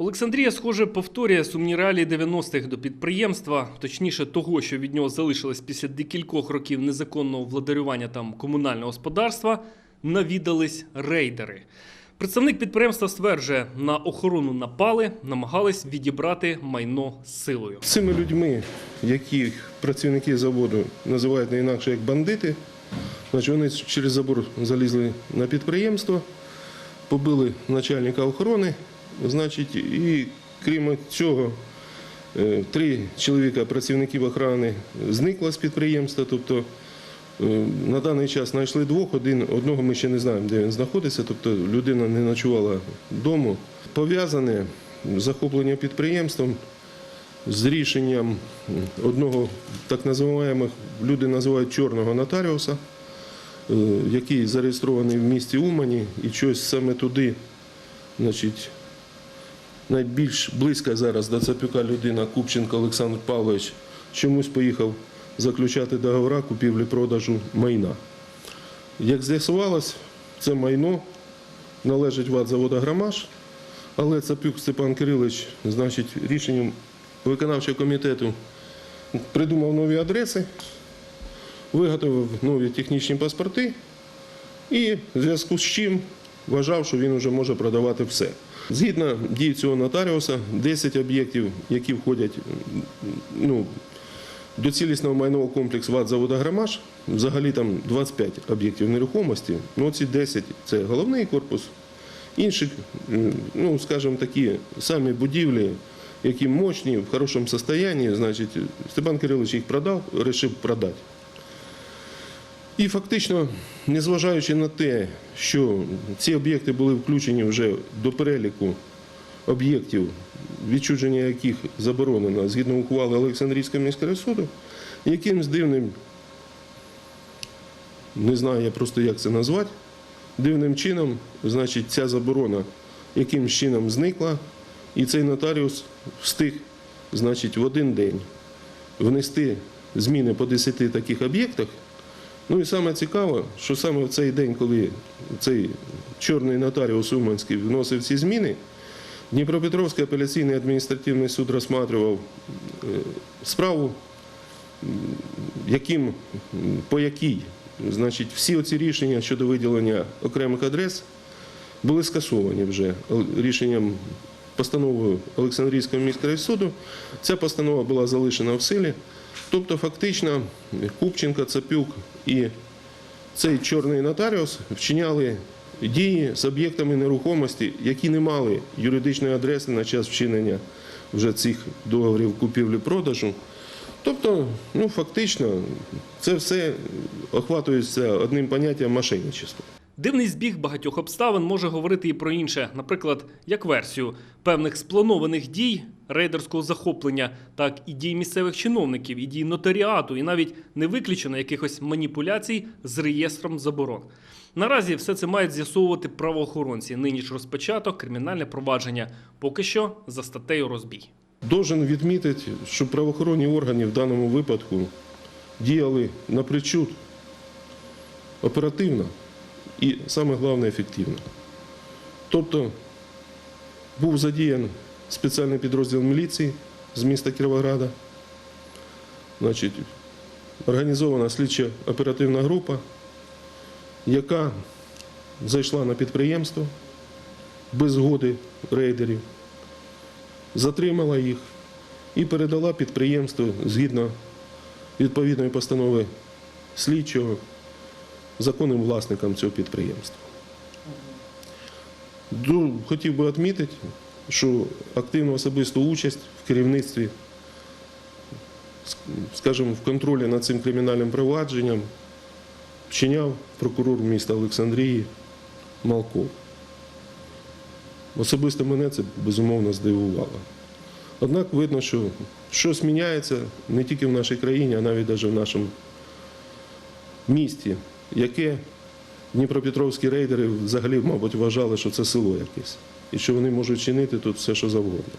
Олександрія, схоже, повторює сумні реалії 90-х до підприємства, точніше того, що від нього залишилось після декількох років незаконного владарювання там комунального господарства, навідались рейдери. Представник підприємства стверджує, на охорону напали, намагались відібрати майно силою. Цими людьми, яких працівники заводу називають не інакше як бандити, значить вони через забор залізли на підприємство, побили начальника охорони, значить, і крім цього, е, три чоловіка працівників охорони зникли з підприємства. Тобто е, на даний час знайшли двох, один, одного ми ще не знаємо, де він знаходиться, тобто людина не ночувала вдома. Пов'язане захоплення підприємством з рішенням одного так називаємих, люди називають чорного нотаріуса, е, який зареєстрований в місті Умані, і щось саме туди, значить, найбільш близька зараз до Цапюка людина Купченко Олександр Павлович чомусь поїхав заключати договора купівлі-продажу майна. Як з'ясувалось, це майно належить ватзавода Грамаш, але Цапюк Степан Кирилович, значить, рішенням виконавчого комітету придумав нові адреси, виготовив нові технічні паспорти і в зв'язку з чим вважав, що він вже може продавати все. Згідно дій цього нотаріуса, 10 об'єктів, які входять ну, до цілісного майнового комплексу ВАТ-завода Грамаш, взагалі там 25 об'єктів нерухомості. Ну, ці 10 – це головний корпус, інші, ну, скажімо, такі самі будівлі, які мощні, в хорошому стані, значить, Степан Кирилович їх продав, вирішив продати. І фактично, незважаючи на те, що ці об'єкти були включені вже до переліку об'єктів, відчуження яких заборонено згідно ухвали Олександрійського міського суду, якимсь дивним, не знаю я просто як це назвати, дивним чином, значить, ця заборона якимсь чином зникла, і цей нотаріус встиг, значить, в один день внести зміни по 10 таких об'єктах. Ну і саме цікаво, що саме в цей день, коли цей чорний нотаріус Уманський вносив ці зміни, Дніпропетровський апеляційний адміністративний суд розсматривав е, справу, яким, по якій значить, всі оці рішення щодо виділення окремих адрес були скасовані вже рішенням постановою Олександрійського міського суду. Ця постанова була залишена в силі. Тобто, фактично, Купченко, Цапюк і цей чорний нотаріус вчиняли дії з об'єктами нерухомості, які не мали юридичної адреси на час вчинення вже цих договорів купівлі-продажу. Тобто, ну фактично, це все охватується одним поняттям мошенничества. Дивний збіг багатьох обставин може говорити і про інше, наприклад, як версію певних спланованих дій рейдерського захоплення, так і дій місцевих чиновників, і дій нотаріату, і навіть не виключено якихось маніпуляцій з реєстром заборон. Наразі все це мають з'ясовувати правоохоронці. Нині ж розпочато кримінальне провадження, поки що за статтею розбій. Должен відмітити, що правоохоронні органи в даному випадку діяли напричуд оперативно і саме головне ефективно. Тобто був задіян спеціальний підрозділ міліції з міста Кіровограда, значить, організована слідча оперативна група, яка зайшла на підприємство без згоди рейдерів затримала їх і передала підприємству згідно відповідної постанови слідчого законним власникам цього підприємства. Хотів би відмітити, що активну особисту участь в керівництві, скажімо, в контролі над цим кримінальним провадженням вчиняв прокурор міста Олександрії Малков. Особисто мене це безумовно здивувало. Однак видно, що щось міняється не тільки в нашій країні, а навіть навіть в нашому місті, яке Дніпропетровські рейдери взагалі, мабуть, вважали, що це село якесь, і що вони можуть чинити тут все, що завгодно.